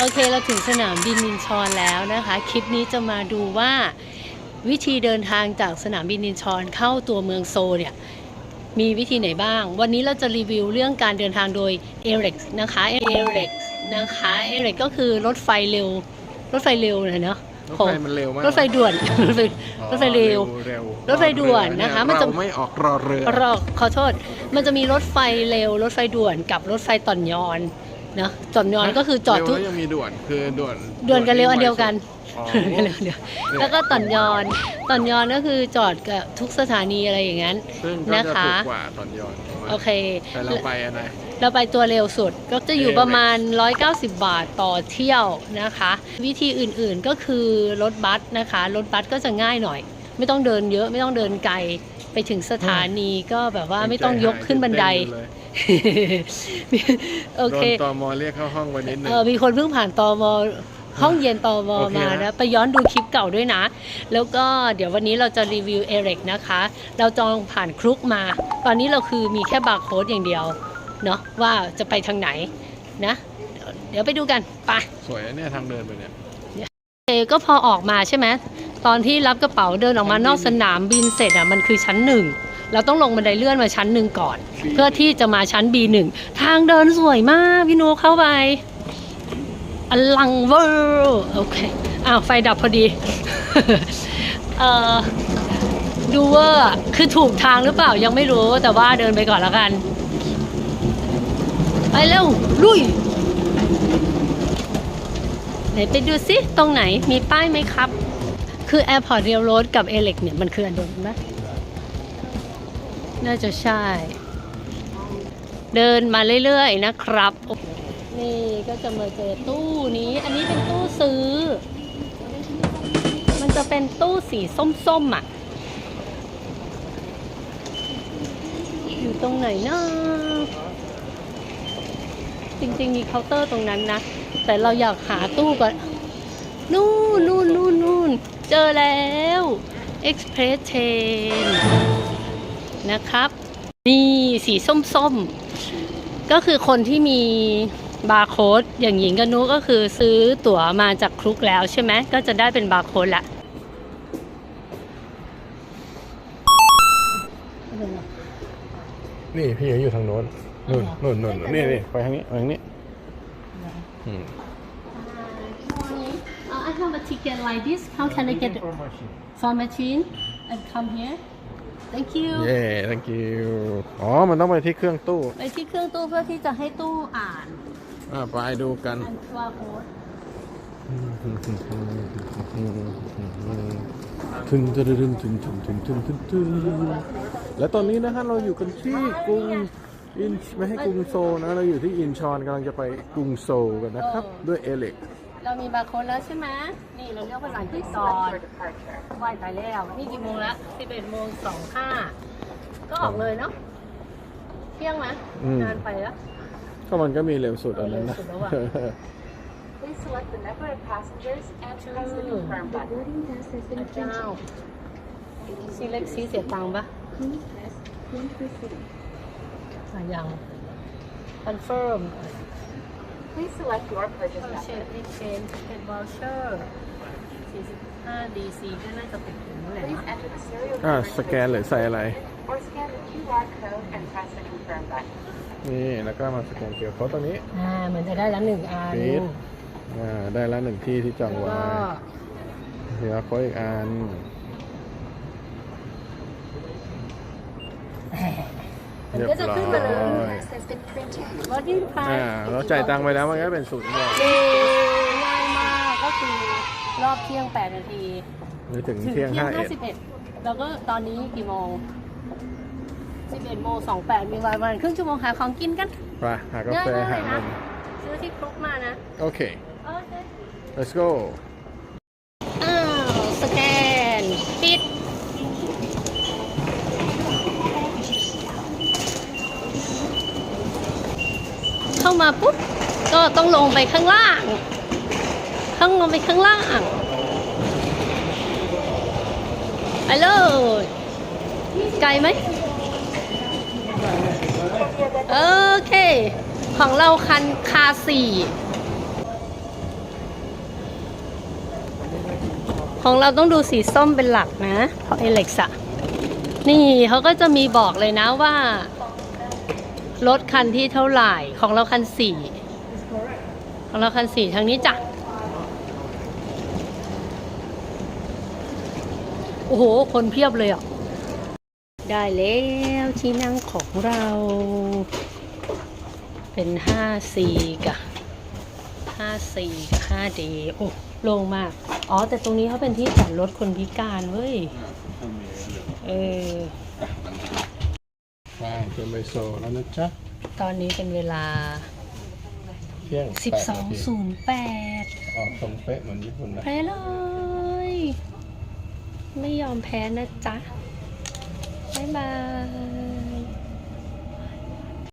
โอเคเราถึงสนามบินนินชอนแล้วนะคะ คลิปนี้จะมาดูว่าวิธีเดินทางจากสนามบินนินชอนเข้าตัวเมืองโซลเนี่ยมีวิธีไหนบ้าง วันนี้เราจะรีวิวเรื่องการเดินทางโดย a r e x นะคะ a r e x นะคะ a r e x ก็คือรถไฟเร็ว รถไฟเร็วนะเนาะรถของไฟมันเร็วมากรถไฟด่วนรถไฟอ๋อรถไฟเร็วเร็ว รถไฟด่วนนะคะ มันจะเราไม่ออกรอเรือรอขอโทษ มันจะมีรถไฟเร็ว รถไฟด่วนกับรถไฟต่อนยอน นะต่อนยอนก็คือจอดทุก เร็วแล้วยังมีด่วนคือด่วนด่วนกับเร็วอันเดียวกันอ๋อเร็วเดียวแล้วก็ต่อนยอนต่อนยอนก็คือจอดกับทุกสถานีอะไรอย่างนั้น ซึ่งก็นะจะคะ ถูกกว่าตอนย้อนถูกไหมโอเค แต่เราไปอะไร เราไปตัวเร็วสุดก็จะอยู่เร็วประมาณ 190 บาทต่อเที่ยวนะคะ วิธีอื่นๆก็คือรถบัสนะคะ รถบัสก็จะง่ายหน่อย ไม่ต้องเดินเยอะไม่ต้องเดินไกล ไปถึงสถานีก็แบบว่าไม่ต้องยกขึ้นบันไดเต้นอยู่เลยโอเคโดนตมเรียกเข้าห้องไปนิดนึงเออมีคนเพิ่งผ่านตอมห้องเย็นตอมโอเคมาฮะนะไปย้อนดูคลิปเก่าด้วยนะ แล้วก็เดี๋ยววันนี้เราจะรีวิวเอริกนะคะ เราจองผ่านครุกมา ตอนนี้เราคือมีแค่บาร์โค้ดอย่างเดียวเนาะว่าจะไปทางไหนนะ เดี๋ยวไปดูกันไปสวยนะเนี่ยทางเดินไปเนี่ยเอก็พอออกมาใช่ไหม ตอนที่รับกระเป๋าเดินออกมานอกสนามบินเสร็จอะมันคือชั้นหนึ่งเราต้องลงบันไดเลื่อนมาชั้นหนึ่งก่อน เพื่อที่จะมาชั้น B1 ทางเดินสวยมากพี่นุเข้าไปอลังเวอร์โอเคอ้าวไฟดับพอดีเอ่อดูเวอร์อะคือถูกทางหรือเปล่ายังไม่รู้แต่ว่าเดินไปก่อนแล้วกัน ไปเร็วลุยไหนไปดูซิตรงไหนมีป้ายไหมครับ คือ Airport Rail Road กับ a l e c เนี่ย มันคืออันเดียวกันไหมน่าจะใช่ เดินมาเรื่อยๆนะครับ นี่ก็จะมาเจอตู้นี้ อันนี้เป็นตู้ซื้อ มันจะเป็นตู้สีส้มๆอะ อยู่ตรงไหนนะจริงๆมีเคาน์เตอร์ตรงนั้นนะ แต่เราอยากหาตู้ก่อน นู่นนู่นนู่นนู่น เจอแล้ว Express Train นะครับ นี่สีส้มๆ ก็คือคนที่มีบาร์โค้ดอย่างหญิงกับนุก็คือซื้อตั๋วมาจากครุกแล้วใช่ไหมก็จะได้เป็นบาร์โค้ดละนี่พี่อยู่ทางโน้นนู่นนู่นนู่นนี่นี่ไปทางนี้ไปทางนี้อืม Uh, I have a ticket like this. How can I get it? For machine and come here. Thank you. เย้ thank you อ๋อ มันต้องไปที่เครื่องตู้ไปที่เครื่องตู้เพื่อที่จะให้ตู้อ่านอ่าไปดูกันอันตัวโค้ดถึงจะดึงถึงถึงถึงถึงถึงถึงและตอนนี้นะฮะเราอยู่กันที่กรุงอินไม่ให้กรุงโซลนะ เราอยู่ที่อินชอนกำลังจะไปกรุงโซลกันนะครับ ด้วยเอเล็ก เรามีบาร์โค้ดแล้วใช่ไหมนี่เราเลือกภาษาอังกฤษก่อนไหวตายแล้ว นี่กี่โมงละ11โมง25ก็ออกเลยเนาะ เที่ยงไหมนานไปแล้ว ก็มันก็มีเร็วสุดอันนั้นนะ เร็วสุดแล้วอะ Please select the number of passengers and press the confirm button. Boarding pass has been เจ้า ซีเล็กซีเสียตังค์ปะ Please press one for city. อะยังคอนเฟิร์ม Please select your purchase เช method. นเอ็กเชนเป็นวอลเชอร์45 DC ก็น่าจะเป็นถึงเท่าไหร่ Please นะ enter the serial อ่า number สแกนหรือใส่อะไร or scan the QR code and press the confirm button. นี่แล้วก็มาสแกนเกี่ยวเขาตรงนี้อ่าเหมือนจะได้แล้วหนึ่งอันปิดอ่าได้แล้วหนึ่งที่ที่จองแล้วไว้ก็เดี๋ยวเขาอีกอัน มันก็จะขึ้นมาเลย Pass has been printed. วอดิ้งพาอ่าเราจ่ายตังค์ไปแล้วมันก็เป็นศูนย์บาทง่ายมากก็คือรอบเที่ยง 8 นาทีไปถึงถึงเที่ยงเที่ยห้างเอ็ด51แล้วก็ตอนนี้กี่โมง 11โมง28 มีวันวันครึ่งชั่วโมงหาของกินกัน ไปหากาแฟง่ายมากหาเลยนนะมซื้อที่ครกมานะโอเคโอเค let's go อ้าวสแกน ปิด เข้ามาปุ๊บก็ต้องลงไปข้างล่าง ข้างลงไปข้างล่าง ไปเลย ไกลไหม โอเค ของเราคันคาสี่ของเราต้องดูสีส้มเป็นหลักนะเพราะเอเล็กซ์อะนี่เขาก็จะมีบอกเลยนะว่า รถคันที่เท่าไหร่ของเราคันสี่ของเราคันสี่ทางนี้จ้ะโอ้โห คนเพียบเลยอะ ได้แล้วที่นั่งของเรา เป็นห้าสี่กับห้าสี่กับห้าเดโอ้โล่งมาก อ๋อ แต่ตรงนี้เขาเป็นที่จอดรถคนพิการเว้ย เออ ไปจนไปโซแล้วนะจ๊ะตอนนี้เป็นเวลา เที่ยงแปดนาที12.08ออกตรงเป๊ะเหมือนญี่ปุ่นนะแพ้เลย ไม่ยอมแพ้นะจ๊ะ บ๊ายบาย